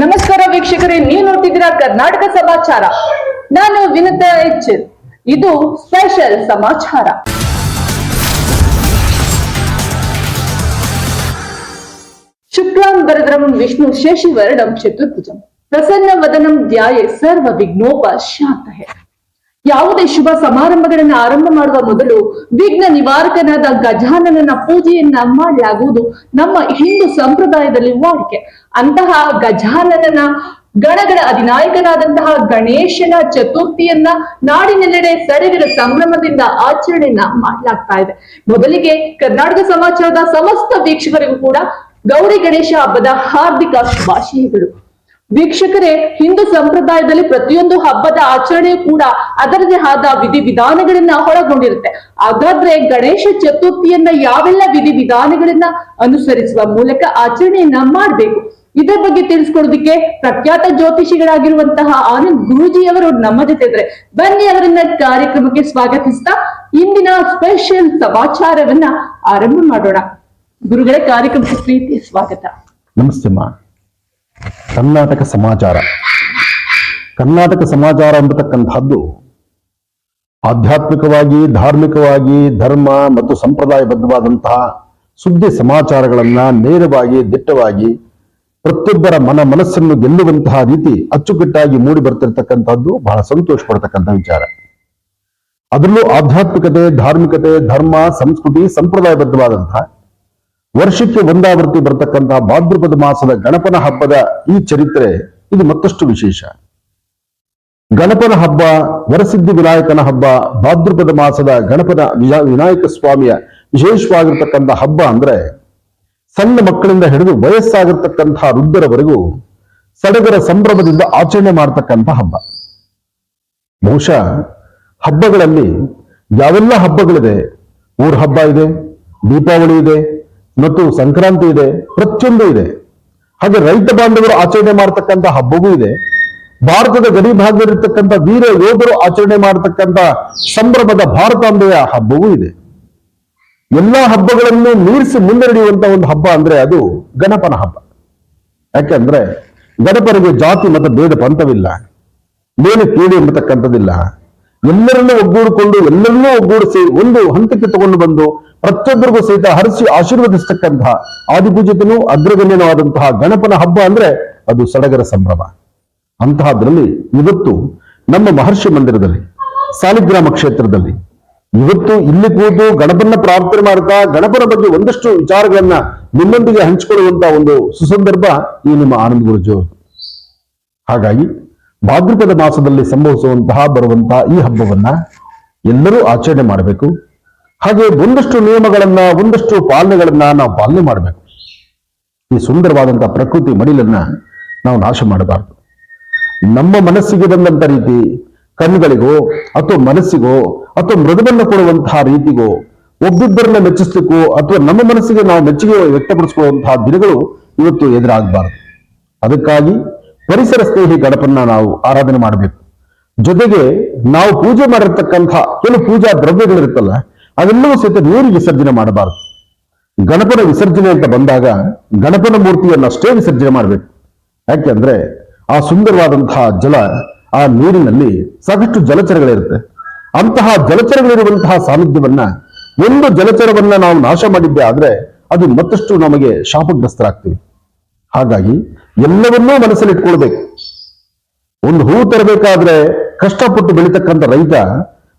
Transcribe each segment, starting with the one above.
ನಮಸ್ಕಾರ ವೀಕ್ಷಕರೇ, ನೀವು ನೋಡ್ತಿದ್ದೀರಾ ಕರ್ನಾಟಕ ಸಮಾಚಾರ. ನಾನು ವಿನತ ಎಚ್ ಇದು ಸ್ಪೆಷಲ್ ಸಮಾಚಾರ. ಶುಕ್ಲಾಂ ವರದ್ರಂ ವಿಷ್ಣು ಶೇಷಿ ವರ್ಣಂ ಚತುರ್ಭುಜಂ. ಪ್ರಸನ್ನ ವದನಂ ಧ್ಯಾಯೇ ಸರ್ವ ವಿಘ್ನೋಪ ಶಾಂತಹೆ. ಯಾವುದೇ ಶುಭ ಸಮಾರಂಭಗಳನ್ನ ಆರಂಭ ಮಾಡುವ ಮೊದಲು ವಿಘ್ನ ನಿವಾರಕನಾದ ಗಜಾನನನ ಪೂಜೆಯನ್ನ ಮಾಡಲಾಗುವುದು ನಮ್ಮ ಹಿಂದೂ ಸಂಪ್ರದಾಯದಲ್ಲಿ ವಾಡಿಕೆ. ಅಂತಹ ಗಜಾನನನ ಗಣಗಳ ಅಧಿನಾಯಕನಾದಂತಹ ಗಣೇಶನ ಚತುರ್ಥಿಯನ್ನ ನಾಡಿನೆಲ್ಲೆಡೆ ಸಡಗರ ಸಂಭ್ರಮದಿಂದ ಆಚರಣೆಯನ್ನ ಮಾಡಲಾಗ್ತಾ ಇದೆ. ಮೊದಲಿಗೆ ಕರ್ನಾಟಕ ಸಮಾಚಾರದ ಸಮಸ್ತ ವೀಕ್ಷಕರಿಗೂ ಕೂಡ ಗೌರಿ ಗಣೇಶ ಹಬ್ಬದ ಹಾರ್ದಿಕ ಶುಭಾಶಯಗಳು. ವೀಕ್ಷಕರೇ, ಹಿಂದೂ ಸಂಪ್ರದಾಯದಲ್ಲಿ ಪ್ರತಿಯೊಂದು ಹಬ್ಬದ ಆಚರಣೆ ಕೂಡ ಅದರದೇ ಆದ ವಿಧಿ ವಿಧಾನಗಳನ್ನ ಒಳಗೊಂಡಿರುತ್ತೆ. ಹಾಗಾದ್ರೆ ಗಣೇಶ ಚತುರ್ಥಿಯನ್ನ ಯಾವೆಲ್ಲ ವಿಧಿ ವಿಧಾನಗಳನ್ನ ಅನುಸರಿಸುವ ಮೂಲಕ ಆಚರಣೆಯನ್ನ ಮಾಡಬೇಕು? ಇದರ ಬಗ್ಗೆ ತಿಳಿಸ್ಕೊಡೋದಕ್ಕೆ ಪ್ರಖ್ಯಾತ ಜ್ಯೋತಿಷಿಗಳಾಗಿರುವಂತಹ ಆನಂದ್ ಗುರೂಜಿಯವರು ನಮ್ಮ ಜೊತೆ ಇದ್ದಾರೆ. ಬನ್ನಿ ಅವರನ್ನ ಕಾರ್ಯಕ್ರಮಕ್ಕೆ ಸ್ವಾಗತಿಸ್ತಾ, ಇಂದಿನ ಸ್ಪೆಷಲ್ ಸಮಾಚಾರವನ್ನ ಆರಂಭ ಮಾಡೋಣ. ಗುರುಗಳೇ, ಕಾರ್ಯಕ್ರಮಕ್ಕೆ ಪ್ರೀತಿ, ಸ್ವಾಗತ. ನಮಸ್ತೆ ಅಮ್ಮ ಕರ್ನಾಟಕ ಸಮಾಚಾರ. ಕರ್ನಾಟಕ ಸಮಾಚಾರ ಅಂತಕ್ಕಂಥದ್ದು ಆಧ್ಯಾತ್ಮಿಕವಾಗಿ, ಧಾರ್ಮಿಕವಾಗಿ, ಧರ್ಮ ಮತ್ತು ಸಂಪ್ರದಾಯಬದ್ಧವಾದಂತಹ ಸುದ್ದಿ ಸಮಾಚಾರಗಳನ್ನ ನೇರವಾಗಿ, ದಿಟ್ಟವಾಗಿ ಪ್ರತಿಯೊಬ್ಬರ ಮನ ಮನಸ್ಸನ್ನು ಗೆಲ್ಲುವಂತಹ ರೀತಿ ಅಚ್ಚುಕಟ್ಟಾಗಿ ಮೂಡಿ ಬರ್ತಿರ್ತಕ್ಕಂಥದ್ದು ಬಹಳ ಸಂತೋಷ ಪಡ್ತಕ್ಕಂಥ ವಿಚಾರ. ಅದರಲ್ಲೂ ಆಧ್ಯಾತ್ಮಿಕತೆ, ಧಾರ್ಮಿಕತೆ, ಧರ್ಮ, ಸಂಸ್ಕೃತಿ, ಸಂಪ್ರದಾಯಬದ್ಧವಾದಂತಹ ವರ್ಷಕ್ಕೆ ಒಂದಾವೃತ್ತಿ ಬರ್ತಕ್ಕಂತಹ ಭಾದ್ರಪದ ಮಾಸದ ಗಣಪನ ಹಬ್ಬದ ಈ ಚರಿತ್ರೆ ಇದು ಮತ್ತಷ್ಟು ವಿಶೇಷ. ಗಣಪನ ಹಬ್ಬ, ವರಸಿದ್ಧಿ ವಿನಾಯಕನ ಹಬ್ಬ, ಭಾದ್ರಪದ ಮಾಸದ ಗಣಪನ ವಿನಾ- ವಿನಾಯಕ ಸ್ವಾಮಿಯ ವಿಶೇಷವಾಗಿರ್ತಕ್ಕಂಥ ಹಬ್ಬ ಅಂದ್ರೆ ಸಣ್ಣ ಮಕ್ಕಳಿಂದ ಹಿಡಿದು ವಯಸ್ಸಾಗಿರ್ತಕ್ಕಂತಹ ವೃದ್ಧರವರೆಗೂ ಸಡಗರ ಸಂಭ್ರಮದಿಂದ ಆಚರಣೆ ಮಾಡತಕ್ಕಂಥ ಹಬ್ಬ. ಬಹುಶಃ ಹಬ್ಬಗಳಲ್ಲಿ ಯಾವೆಲ್ಲ ಹಬ್ಬಗಳಿದೆ? ಊರ್ ಹಬ್ಬ ಇದೆ, ದೀಪಾವಳಿ ಇದೆ ಮತ್ತು ಸಂಕ್ರಾಂತಿ ಇದೆ, ಪ್ರತಿಯೊಂದು ಇದೆ. ಹಾಗೆ ರೈತ ಬಾಂಧವರು ಆಚರಣೆ ಮಾಡತಕ್ಕಂತ ಹಬ್ಬವೂ ಇದೆ. ಭಾರತದ ಗಡಿ ಭಾಗದಲ್ಲಿರ್ತಕ್ಕಂಥ ವೀರ ಯೋಧರು ಆಚರಣೆ ಮಾಡತಕ್ಕಂಥ ಸಂಭ್ರಮದ ಭಾರತಾಂಬೆಯ ಹಬ್ಬವೂ ಇದೆ. ಎಲ್ಲಾ ಹಬ್ಬಗಳನ್ನು ಮೀರಿಸಿ ಮುನ್ನಡೆಯುವಂತ ಒಂದು ಹಬ್ಬ ಅಂದ್ರೆ ಅದು ಗಣಪನ ಹಬ್ಬ. ಯಾಕೆಂದ್ರೆ ಗಣಪನಿಗೆ ಜಾತಿ ಮತ್ತು ಭೇದ ಪಂಥವಿಲ್ಲ ಮೇಲೆ ಕೀಳು ಎಂಬತಕ್ಕಂಥದ್ದಿಲ್ಲ ಎಲ್ಲರನ್ನೂ ಒಗ್ಗೂಡಿಕೊಂಡು, ಎಲ್ಲರನ್ನೂ ಒಗ್ಗೂಡಿಸಿ ಒಂದು ಹಂತಕ್ಕೆ ತಗೊಂಡು ಬಂದು ಪ್ರತಿಯೊಬ್ಬರಿಗೂ ಸಹಿತ ಹರಿಸಿ ಆಶೀರ್ವದಿಸ್ತಕ್ಕಂತಹ ಆದಿಪೂಜಿತನು ಅಗ್ರಗಣ್ಯನೂ ಆದಂತಹ ಗಣಪನ ಹಬ್ಬ ಅಂದ್ರೆ ಅದು ಸಡಗರ ಸಂಭ್ರಮ. ಅಂತಹದ್ರಲ್ಲಿ ಇವತ್ತು ನಮ್ಮ ಮಹರ್ಷಿ ಮಂದಿರದಲ್ಲಿ, ಸಾಲಿಗ್ರಾಮ ಕ್ಷೇತ್ರದಲ್ಲಿ ಇವತ್ತು ಇಲ್ಲಿ ಕೂತು ಗಣಪನ ಪ್ರಾರ್ಥನೆ ಮಾಡ್ತಾ ಗಣಪನ ಬಗ್ಗೆ ಒಂದಷ್ಟು ವಿಚಾರಗಳನ್ನ ನಿಮ್ಮೊಂದಿಗೆ ಹಂಚಿಕೊಳ್ಳುವಂತ ಒಂದು ಸುಸಂದರ್ಭ ಈ ನಿಮ್ಮ ಆನಂದ ಗುರುಜಿ ಹಾಗಾಗಿ ಭಾದ್ರಪದ ಮಾಸದಲ್ಲಿ ಸಂಭವಿಸುವಂತಹ ಬರುವಂತಹ ಈ ಹಬ್ಬವನ್ನ ಎಲ್ಲರೂ ಆಚರಣೆ ಮಾಡಬೇಕು. ಹಾಗೆ ಒಂದಷ್ಟು ನಿಯಮಗಳನ್ನ, ಒಂದಷ್ಟು ಪಾಲನೆಗಳನ್ನ ನಾವು ಪಾಲನೆ ಮಾಡಬೇಕು. ಈ ಸುಂದರವಾದಂತಹ ಪ್ರಕೃತಿ ಮಡಿಲನ್ನ ನಾವು ನಾಶ ಮಾಡಬಾರದು. ನಮ್ಮ ಮನಸ್ಸಿಗೆ ಬಂದಂತ ರೀತಿ ಕಣ್ಣುಗಳಿಗೋ ಅಥವಾ ಮನಸ್ಸಿಗೋ ಅಥವಾ ಮೃದುವನ್ನು ಕೊಡುವಂತಹ ರೀತಿಗೋ, ಒಬ್ಬಿಬ್ಬರನ್ನ ಮೆಚ್ಚಿಸ್ಲಿಕ್ಕೋ ಅಥವಾ ನಮ್ಮ ಮನಸ್ಸಿಗೆ ನಾವು ಮೆಚ್ಚುಗೆ ವ್ಯಕ್ತಪಡಿಸಿಕೊಳ್ಳುವಂತಹ ದಿನಗಳು ಇವತ್ತು ಎದುರಾಗಬಾರದು. ಅದಕ್ಕಾಗಿ ಪರಿಸರ ಸ್ನೇಹಿ ಗಣಪನ್ನ ನಾವು ಆರಾಧನೆ ಮಾಡಬೇಕು. ಜೊತೆಗೆ ನಾವು ಪೂಜೆ ಮಾಡಿರ್ತಕ್ಕಂಥ ಕೆಲವು ಪೂಜಾ ದ್ರವ್ಯಗಳಿರುತ್ತಲ್ಲ ಅವೆಲ್ಲವೂ ಸಹಿತ ನೀರು ವಿಸರ್ಜನೆ ಮಾಡಬಾರದು. ಗಣಪನ ವಿಸರ್ಜನೆ ಅಂತ ಬಂದಾಗ ಗಣಪನ ಮೂರ್ತಿಯನ್ನಷ್ಟೇ ವಿಸರ್ಜನೆ ಮಾಡಬೇಕು. ಯಾಕೆಂದ್ರೆ ಆ ಸುಂದರವಾದಂತಹ ಜಲ ಆ ನೀರಿನಲ್ಲಿ ಸಾಕಷ್ಟು ಜಲಚರಗಳಿರುತ್ತೆ. ಅಂತಹ ಜಲಚರಗಳಿರುವಂತಹ ಸಾನ್ನಿಧ್ಯವನ್ನ, ಒಂದು ಜಲಚರವನ್ನ ನಾವು ನಾಶ ಮಾಡಿದ್ದೆ ಆದ್ರೆ ಅದು ಮತ್ತಷ್ಟು ನಮಗೆ ಶಾಪಗ್ರಸ್ತರಾಗ್ತೀವಿ. ಹಾಗಾಗಿ ಎಲ್ಲವನ್ನೂ ಮನಸ್ಸಲ್ಲಿ ಇಟ್ಕೊಳ್ಬೇಕು. ಒಂದು ಹೂ ತರಬೇಕಾದ್ರೆ ಕಷ್ಟಪಟ್ಟು ಬೆಳೀತಕ್ಕಂಥ ರೈತ,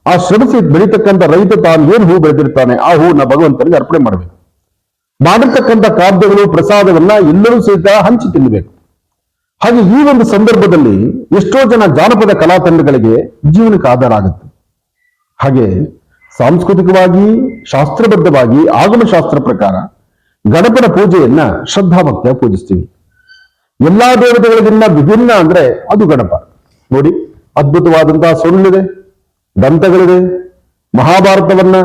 ಆ ಶ್ರಮಿಸಿ ಬೆಳೀತಕ್ಕಂಥ ರೈತ ತಾನು ಏನು ಹೂ ಬೆಳೆದಿರ್ತಾನೆ, ಆ ಹೂವನ್ನ ಭಗವಂತನಿಗೆ ಅರ್ಪಣೆ ಮಾಡಬೇಕು. ಮಾಡಿರ್ತಕ್ಕಂಥ ಖಾದ್ಯಗಳು ಪ್ರಸಾದವನ್ನ ಎಲ್ಲರೂ ಸಹಿತ ಹಂಚಿ ತಿನ್ನಬೇಕು ಹಾಗೆ ಈ ಒಂದು ಸಂದರ್ಭದಲ್ಲಿ ಎಷ್ಟೋ ಜನ ಜಾನಪದ ಕಲಾ ತಂಡಗಳಿಗೆ ಜೀವನಕ್ಕೆ ಆಧಾರ ಆಗುತ್ತೆ. ಹಾಗೆ ಸಾಂಸ್ಕೃತಿಕವಾಗಿ, ಶಾಸ್ತ್ರಬದ್ಧವಾಗಿ, ಆಗಮಶಾಸ್ತ್ರ ಪ್ರಕಾರ ಗಣಪನ ಪೂಜೆಯನ್ನ ಶ್ರದ್ಧಾಭಕ್ತಿಯ ಪೂಜಿಸ್ತೀವಿ. ಎಲ್ಲಾ ದೇವತೆಗಳಿಗಿನ್ನ ವಿಭಿನ್ನ ಅಂದ್ರೆ ಅದು ಗಣಪ. ನೋಡಿ, ಅದ್ಭುತವಾದಂತಹ ಸೊಳ್ಳಿದೆ ದಂತಗಳಿದೆ, ಮಹಾಭಾರತವನ್ನ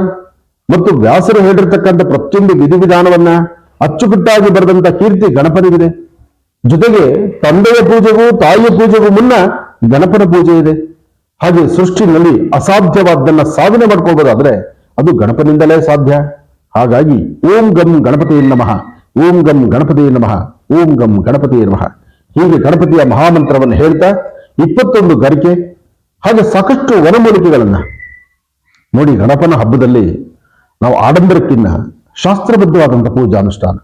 ಮತ್ತು ವ್ಯಾಸರು ಹೇಳಿರ್ತಕ್ಕಂಥ ಪ್ರತಿಯೊಂದು ವಿಧಿವಿಧಾನವನ್ನ ಅಚ್ಚುಕಟ್ಟಾಗಿ ಬರೆದಂತ ಕೀರ್ತಿ ಗಣಪನಿಗಿದೆ. ಜೊತೆಗೆ ತಂದೆಯ ಪೂಜೆಗೂ ತಾಯಿಯ ಪೂಜೆಗೂ ಮುನ್ನ ಗಣಪನ ಪೂಜೆ ಇದೆ. ಹಾಗೆ ಸೃಷ್ಟಿನಲ್ಲಿ ಅಸಾಧ್ಯವಾದ್ದನ್ನ ಸಾಧನೆ ಮಾಡ್ಕೋಬೋದಾದ್ರೆ ಅದು ಗಣಪನಿಂದಲೇ ಸಾಧ್ಯ. ಹಾಗಾಗಿ ಓಂ ಗಂ ಗಣಪತಿ ನಮಃ. ಓಂ ಗಂ ಗಣಪತಿ ನಮಃ, ಓಂ ಗಂ ಗಣಪತಿ ನಮಃ. ಹೀಗೆ ಗಣಪತಿಯ ಮಹಾಮಂತ್ರವನ್ನು ಹೇಳ್ತಾ ಇಪ್ಪತ್ತೊಂದು ಗರಿಕೆ, ಹಾಗೆ ಸಾಕಷ್ಟು ವನಮೂಲಿಕೆಗಳನ್ನು ನೋಡಿ ಗಣಪನ ಹಬ್ಬದಲ್ಲಿ ನಾವು ಆಡಂಬರಕ್ಕಿನ್ನ ಶಾಸ್ತ್ರಬದ್ಧವಾದಂಥ ಪೂಜಾ ಅನುಷ್ಠಾನ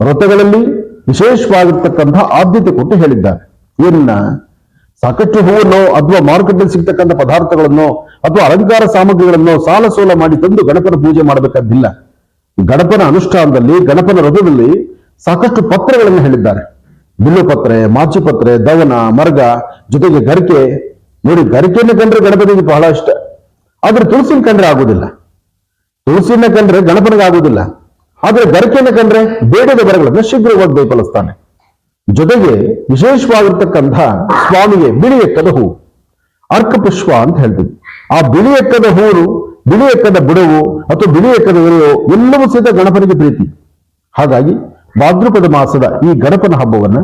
ವ್ರತಗಳಲ್ಲಿ ವಿಶೇಷವಾಗಿರ್ತಕ್ಕಂತಹ ಆದ್ಯತೆ ಕೊಟ್ಟು ಹೇಳಿದ್ದಾರೆ. ಏನನ್ನ? ಸಾಕಷ್ಟು ಹೂವನ್ನು ಅಥವಾ ಮಾರುಕಟ್ಟೆಯಲ್ಲಿ ಸಿಗ್ತಕ್ಕಂಥ ಪದಾರ್ಥಗಳನ್ನು ಅಥವಾ ಅಲಂಕಾರ ಸಾಮಗ್ರಿಗಳನ್ನು ಸಾಲ ಸೋಲ ಮಾಡಿ ತಂದು ಗಣಪನ ಪೂಜೆ ಮಾಡಬೇಕಾದಿಲ್ಲ ಗಣಪನ ಅನುಷ್ಠಾನದಲ್ಲಿ, ಗಣಪನ ರಥದಲ್ಲಿ ಸಾಕಷ್ಟು ಪತ್ರಗಳನ್ನು ಹೇಳಿದ್ದಾರೆ. ಬಿಲ್ಲುಪತ್ರೆ ಮಾಚುಪತ್ರೆ ದವನ, ಮರ್ಗ, ಜೊತೆಗೆ ಗರಿಕೆ. ನೋಡಿ, ಗರಿಕೆಯನ್ನು ಕಂಡ್ರೆ ಗಣಪತಿಗೆ ಬಹಳ ಇಷ್ಟ. ಆದ್ರೆ ತುಳಸಿನ ಕಂಡ್ರೆ ಆಗುದಿಲ್ಲ. ತುಳಸಿನ ಕಂಡ್ರೆ ಗಣಪನಿಗೆ ಆಗುದಿಲ್ಲ. ಆದ್ರೆ ಗರಿಕೆಯನ್ನು ಕಂಡ್ರೆ ಬೇಡದ ಬರಗಳನ್ನು ಶೀಘ್ರವಾಗಿ ಬೇರ್ಪಡಿಸ್ತಾನೆ ಜೊತೆಗೆ ವಿಶೇಷವಾಗಿರ್ತಕ್ಕಂಥ ಸ್ವಾಮಿಗೆ ಬಿಳಿ ಎಕ್ಕದ ಹೂವು ಅರ್ಕ ಪುಷ್ಪ ಅಂತ ಹೇಳ್ತೀವಿ. ಆ ಬಿಳಿ ಎಕ್ಕದ ಹೂವು ಬಿಳಿ ಎಕ್ಕದ ಬುಡವು ಅಥವಾ ಬಿಳಿ ಎಕ್ಕದ ಎಲೆಯು ಎಲ್ಲವೂ ಸಹಿತ ಗಣಪನಿಗೆ ಪ್ರೀತಿ. ಹಾಗಾಗಿ ಭಾದ್ರಪದ ಮಾಸದ ಈ ಗಣಪನ ಹಬ್ಬವನ್ನ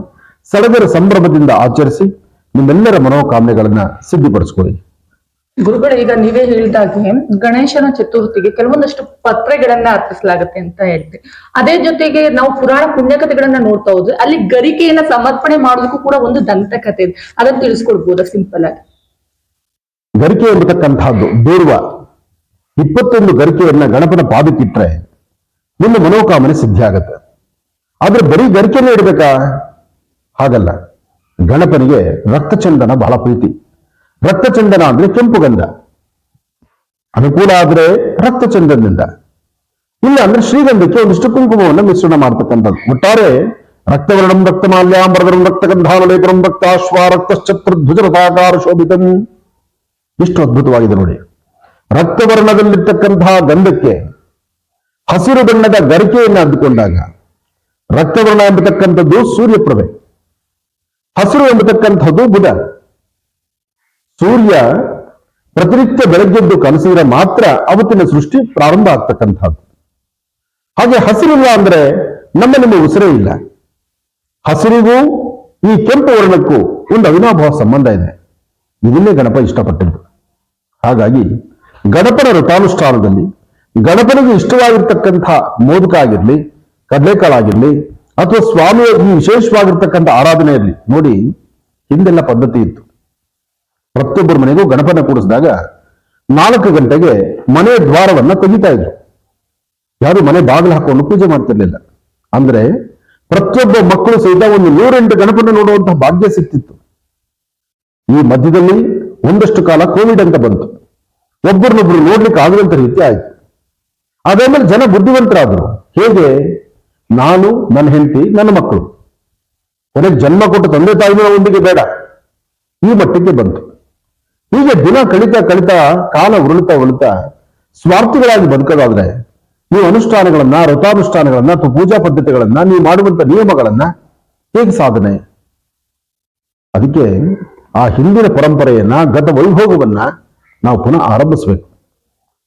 ಸಡಗರ ಸಂಭ್ರಮದಿಂದ ಆಚರಿಸಿ ನಿಮ್ಮೆಲ್ಲರ ಮನೋಕಾಮನೆಗಳನ್ನ ಸಿದ್ಧಿಪಡಿಸ್ಕೊಳ್ಳಿ. ಗುರುಗಳು ಈಗ ನೀವೇ ಹೇಳಿದಾಗೆ ಗಣೇಶನ ಚತುರ್ಥಿಗೆ ಕೆಲವೊಂದಷ್ಟು ಪತ್ರೆಗಳನ್ನ ಅರ್ಪಿಸಲಾಗುತ್ತೆ ಅಂತ ಹೇಳ್ತೀವಿ ಅದೇ ಜೊತೆಗೆ ನಾವು ಪುರಾಣ ಪುಣ್ಯಕಥೆಗಳನ್ನ ನೋಡ್ತಾ ಹೋದ್ರೆ ಅಲ್ಲಿ ಗರಿಕೆಯನ್ನ ಸಮರ್ಪಣೆ ಮಾಡೋದಕ್ಕೂ ಕೂಡ ಒಂದು ದಂತಕಥೆ ಇದೆ. ಅದನ್ನ ತಿಳಿಸ್ಕೊಡ್ಬೋದಾ? ಸಿಂಪಲ್ ಆಗಿ. ಗರಿಕೆ ಎಂಬತಕ್ಕಂತಹದ್ದು ದೂರ್ವ ಇಪ್ಪತ್ತೊಂದು ಗರಿಕೆಯನ್ನ ಗಣಪನ ಪಾದಕ್ಕಿಟ್ರೆ ನಿಮ್ಮ ಮನೋಕಾಮನೆ ಸಿದ್ಧಿ ಆಗತ್ತೆ ಆದ್ರೆ ಬರೀ ಗರಿಕೆನೇ ಇಡ್ಬೇಕಾ? ಹಾಗಲ್ಲ. ಗಣಪನಿಗೆ ರಕ್ತಚಂದನ ಬಹಳ ಪ್ರೀತಿ. ರಕ್ತಚಂದನ ಅಂದ್ರೆ ಕೆಂಪು ಗಂಧ. ಅನುಕೂಲ ಆದ್ರೆ ರಕ್ತಚಂದನದಿಂದ. ಇಲ್ಲ ಅಂದ್ರೆ ಶ್ರೀಗಂಧಕ್ಕೆ ಒಂದಿಷ್ಟು ಕುಂಕುಮವನ್ನು ಮಿಶ್ರಣ ಮಾಡ್ತಕ್ಕಂಥದ್ದು. ಒಟ್ಟಾರೆ ರಕ್ತವರ್ಣಂ ರಕ್ತಮಾಲ್ಯಾಂಬರಂ ರಕ್ತಗಂಧಾನಲೇಪರಂ ರಕ್ತಾಶ್ವ ರಕ್ತಶ್ಚತ್ರಧ್ವಜರಥಾಕಾರ ಶೋಭಿತಂ. ಇಷ್ಟು ಅದ್ಭುತವಾಗಿದೆ ನೋಡಿ. ರಕ್ತವರ್ಣದಲ್ಲಿರ್ತಕ್ಕಂತಹ ಗಂಧಕ್ಕೆ, ಹಸಿರು ಬಣ್ಣದ ಗರಿಕೆಯನ್ನು ಅಂದುಕೊಂಡಾಗ, ರಕ್ತವರ್ಣ ಎಂಬತಕ್ಕಂಥದ್ದು ಸೂರ್ಯಪ್ರಭೆ. ಹಸಿರು ಎಂಬತಕ್ಕಂಥದ್ದು ಬುಧ. ಸೂರ್ಯ ಪ್ರತಿನಿತ್ಯ ಬೆಳಗ್ಗೆದ್ದು ಕನಸಿದ್ರೆ ಮಾತ್ರ ಅವತ್ತಿನ ಸೃಷ್ಟಿ ಪ್ರಾರಂಭ ಆಗ್ತಕ್ಕಂಥದ್ದು. ಹಾಗೆ ಹಸಿರಿಲ್ಲ ಅಂದ್ರೆ ನಮ್ಮ ನಿಮ್ಮ ಉಸಿರೇ ಇಲ್ಲ. ಹಸಿರಿಗೂ ಈ ಕೆಂಪು ವರ್ಣಕ್ಕೂ ಒಂದು ಅವಿನಾಭಾವ ಸಂಬಂಧ ಇದೆ. ಇದನ್ನೇ ಗಣಪ ಇಷ್ಟಪಟ್ಟಿದ್ದು. ಹಾಗಾಗಿ ಗಣಪನ ವ್ರತಾನುಷ್ಠಾನದಲ್ಲಿ ಗಣಪನಿಗೆ ಇಷ್ಟವಾಗಿರ್ತಕ್ಕಂಥ ಮೋದಕ ಆಗಿರ್ಲಿ ಕಡಲೆಕಾಳಾಗಿರ್ಲಿ, ಅಥವಾ ಸ್ವಾಮಿಯ ಈ ವಿಶೇಷವಾಗಿರ್ತಕ್ಕಂಥ ಆರಾಧನೆ ಇರಲಿ, ನೋಡಿ ಹಿಂದೆಲ್ಲ ಪದ್ಧತಿ ಇತ್ತು. ಪ್ರತಿಯೊಬ್ಬರ ಮನೆಗೂ ಗಣಪನ ಕೂಡಿಸಿದಾಗ ನಾಲ್ಕು ಗಂಟೆಗೆ ಮನೆ ದ್ವಾರವನ್ನ ತೆಗಿತಾ ಇದ್ರು. ಯಾರು ಮನೆ ಬಾಗಿಲು ಹಾಕೊಂಡು ಪೂಜೆ ಮಾಡ್ತಿರ್ಲಿಲ್ಲ. ಅಂದ್ರೆ ಪ್ರತಿಯೊಬ್ಬ ಮಕ್ಕಳು ಸಹಿತ ಒಂದು ನೂರೆಂಟು ಗಣಪನ ನೋಡುವಂತಹ ಭಾಗ್ಯ ಸಿಕ್ತಿತ್ತು. ಈ ಮಧ್ಯದಲ್ಲಿ ಒಂದಷ್ಟು ಕಾಲ ಕೋವಿಡ್ ಅಂತ ಬಂತು. ಒಬ್ಬರನ್ನೊಬ್ರು ನೋಡ್ಲಿಕ್ಕೆ ಆಗದಂತ ರೀತಿ ಆಯ್ತು. ಅದಾದ್ಮೇಲೆ ಜನ ಬುದ್ಧಿವಂತರಾದರು. ಹೇಗೆ? ನಾನು, ನನ್ನ ಹೆಂಡತಿ, ನನ್ನ ಮಕ್ಕಳು. ಕೊನೆಗೆ ಜನ್ಮ ಕೊಟ್ಟ ತಂದೆ ತಾಯಿನ ಒಂದಿಗೆ ಬೇಡ. ಈ ಮಟ್ಟಕ್ಕೆ ಬಂತು. ಹೀಗೆ ದಿನ ಕಳಿತಾ ಕಳಿತಾ ಕಾಲ ಉರುಳುತ್ತಾ ಉರುಳುತ್ತಾ ಸ್ವಾರ್ಥಿಗಳಾಗಿ ಬದುಕೋದಾದ್ರೆ ನೀವು ಅನುಷ್ಠಾನಗಳನ್ನ ವ್ರತಾನುಷ್ಠಾನಗಳನ್ನ ಅಥವಾ ಪೂಜಾ ಪದ್ಧತಿಗಳನ್ನ, ನೀವು ಮಾಡುವಂತ ನಿಯಮಗಳನ್ನ ಹೇಗೆ ಸಾಧನೆ? ಅದಕ್ಕೆ ಆ ಹಿಂದಿನ ಪರಂಪರೆಯನ್ನ, ಗತ ವೈಭೋಗವನ್ನ ನಾವು ಪುನಃ ಆರಂಭಿಸಬೇಕು.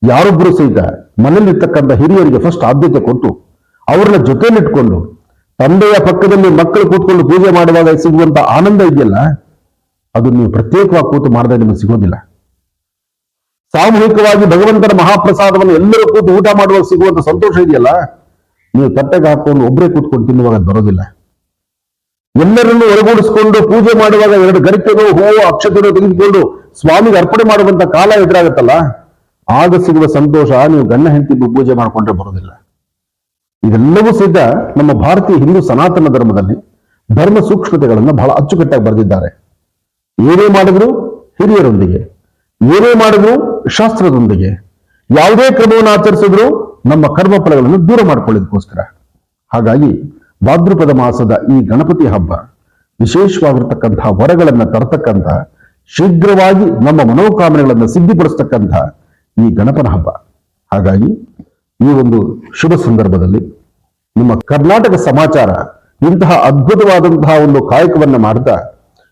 ಯಾರೊಬ್ಬರು ಸಹಿತ ಮನೆಯಲ್ಲಿರ್ತಕ್ಕಂಥ ಹಿರಿಯರಿಗೆ ಫಸ್ಟ್ ಆದ್ಯತೆ ಕೊಟ್ಟು ಅವ್ರನ್ನ ಜೊತೆಯಲ್ಲಿಟ್ಕೊಂಡು ತಂದೆಯ ಪಕ್ಕದಲ್ಲಿ ಮಕ್ಕಳು ಕೂತ್ಕೊಂಡು ಪೂಜೆ ಮಾಡುವಾಗ ಸಿಗುವಂತ ಆನಂದ ಇದೆಯಲ್ಲ, ಅದು ನೀವು ಪ್ರತ್ಯೇಕವಾಗಿ ಕೂತು ಮಾಡಿದ್ರೆ ನಿಮಗೆ ಸಿಗೋದಿಲ್ಲ. ಸಾಮೂಹಿಕವಾಗಿ ಭಗವಂತನ ಮಹಾಪ್ರಸಾದವನ್ನು ಎಲ್ಲರೂ ಕೂತು ಊಟ ಮಾಡುವಾಗ ಸಿಗುವಂತ ಸಂತೋಷ ಇದೆಯಲ್ಲ, ನೀವು ತಟ್ಟೆಗೆ ಹಾಕೊಂಡು ಒಬ್ಬರೇ ಕೂತ್ಕೊಂಡು ತಿನ್ನುವಾಗ ಬರೋದಿಲ್ಲ. ಎಲ್ಲರನ್ನು ಒಳಗೂಡಿಸಿಕೊಂಡು ಪೂಜೆ ಮಾಡುವಾಗ ಎರಡು ಗರಿಕೆಗಳು ಹೂವು, ಅಕ್ಷತೆಗಳು ತೆಗೆದುಕೊಂಡು ಸ್ವಾಮಿಗೆ ಅರ್ಪಣೆ ಮಾಡುವಂತ ಕಾಲ ಎದುರಾಗತ್ತಲ್ಲ? ಆಗ ಸಿಗುವ ಸಂತೋಷ, ನೀವು ಗಣ್ಣ ಹೆಂಡತಿ ಪೂಜೆ ಮಾಡಿಕೊಂಡ್ರೆ ಬರೋದಿಲ್ಲ ಇದೆಲ್ಲವೂ ಸಿದ್ಧ ನಮ್ಮ ಭಾರತೀಯ ಹಿಂದೂ ಸನಾತನ ಧರ್ಮದಲ್ಲಿ. ಧರ್ಮ ಸೂಕ್ಷ್ಮತೆಗಳನ್ನು ಬಹಳ ಅಚ್ಚುಕಟ್ಟಾಗಿ ಬರೆದಿದ್ದಾರೆ. ಏನೇ ಮಾಡಿದ್ರು ಹಿರಿಯರೊಂದಿಗೆ, ಏನೇ ಮಾಡಿದ್ರು ಶಾಸ್ತ್ರದೊಂದಿಗೆ, ಯಾವುದೇ ಕ್ರಮವನ್ನು ಆಚರಿಸಿದ್ರು ನಮ್ಮ ಕರ್ಮ ಫಲಗಳನ್ನು ದೂರ ಮಾಡಿಕೊಳ್ಳೋದಕ್ಕೋಸ್ಕರ. ಹಾಗಾಗಿ ಭಾದ್ರಪದ ಮಾಸದ ಈ ಗಣಪತಿ ಹಬ್ಬ ವಿಶೇಷವಾಗಿರ್ತಕ್ಕಂತಹ ವರಗಳನ್ನ ತರತಕ್ಕಂಥ ಶೀಘ್ರವಾಗಿ ನಮ್ಮ ಮನೋಕಾಮನೆಗಳನ್ನು ಸಿದ್ಧಿಪಡಿಸ್ತಕ್ಕಂಥ ಈ ಗಣಪನ ಹಬ್ಬ. ಹಾಗಾಗಿ ಈ ಒಂದು ಶುಭ ಸಂದರ್ಭದಲ್ಲಿ ನಿಮ್ಮ ಕರ್ನಾಟಕ ಸಮಾಚಾರ, ಇಂತಹ ಅದ್ಭುತವಾದಂತಹ ಒಂದು ಕಾಯಕವನ್ನು ಮಾಡ್ತಾ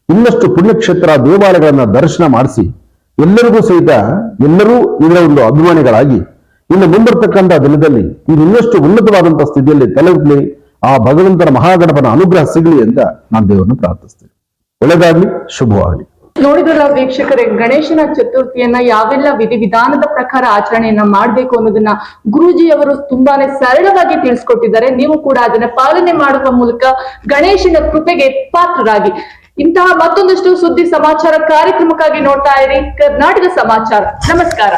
ಇನ್ನಷ್ಟು ಪುಣ್ಯಕ್ಷೇತ್ರ ದೇವಾಲಯಗಳನ್ನ ದರ್ಶನ ಮಾಡಿಸಿ ಎಲ್ಲರಿಗೂ ಸಹಿತ ಎಲ್ಲರೂ ಇದರ ಒಂದು ಅಭಿಮಾನಿಗಳಾಗಿ ಇನ್ನು ಮುಂಬರ್ತಕ್ಕಂಥ ದಿನದಲ್ಲಿ ಇದು ಇನ್ನಷ್ಟು ಉನ್ನತವಾದಂತಹ ಸ್ಥಿತಿಯಲ್ಲಿ ತಲುಪಲಿ, ಆ ಭಗವಂತನ ಮಹಾಗಣಪನ ಅನುಗ್ರಹ ಸಿಗಲಿ ಅಂತ ನಾನು ದೇವರನ್ನು ಪ್ರಾರ್ಥಿಸ್ತೇನೆ. ಒಳ್ಳೆಯದಾಗಲಿ, ಶುಭವಾಗಲಿ. ನೋಡಿದ್ರಲ್ಲ ವೀಕ್ಷಕರೇ, ಗಣೇಶನ ಚತುರ್ಥಿಯನ್ನ ಯಾವೆಲ್ಲ ವಿಧಿವಿಧಾನದ ಪ್ರಕಾರ ಆಚರಣೆಯನ್ನ ಮಾಡ್ಬೇಕು ಅನ್ನೋದನ್ನ ಗುರೂಜಿ ಅವರು ತುಂಬಾನೇ ಸರಳವಾಗಿ ತಿಳಿಸ್ಕೊಟ್ಟಿದ್ದಾರೆ. ನೀವು ಕೂಡ ಅದನ್ನ ಪಾಲನೆ ಮಾಡುವ ಮೂಲಕ ಗಣೇಶನ ಕೃಪೆಗೆ ಪಾತ್ರರಾಗಿ. ಇಂತಹ ಮತ್ತೊಂದಷ್ಟು ಸುದ್ದಿ ಸಮಾಚಾರ ಕಾರ್ಯಕ್ರಮಕ್ಕಾಗಿ ನೋಡ್ತಾ ಇರಿ. ಕರ್ನಾಟಕ ಸಮಾಚಾರ. ನಮಸ್ಕಾರ.